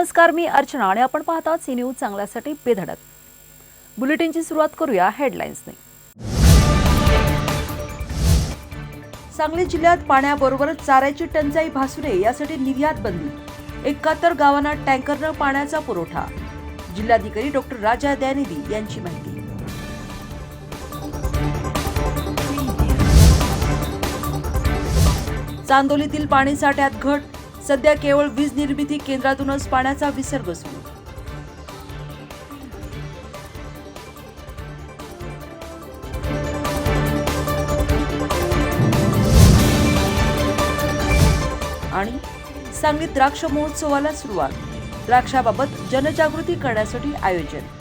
नमस्कार मी अर्चना आणि आपण पाहतात सी न्यूज चांगल्यासाठी बेधडक. बुलेटिनची सुरुवात करूया हेडलाईन्सने सांगली जिल्ह्यात पाण्याबरोबरच चाऱ्याची टंचाई भासू नये यासाठी निर्यात बंदी. एकाहत्तर गावांना टँकरनं पाण्याचा पुरवठा. जिल्हाधिकारी डॉक्टर राजा दयानिधी यांची माहिती. चांदोलीतील पाणी साठ्यात घट सध्या केवळ वीज निर्मिती केंद्रातूनच पाण्याचा विसर्ग सुरू. आणि सांगलीत द्राक्ष महोत्सवाला सुरुवात. द्राक्षाबाबत जनजागृती करण्यासाठी आयोजन.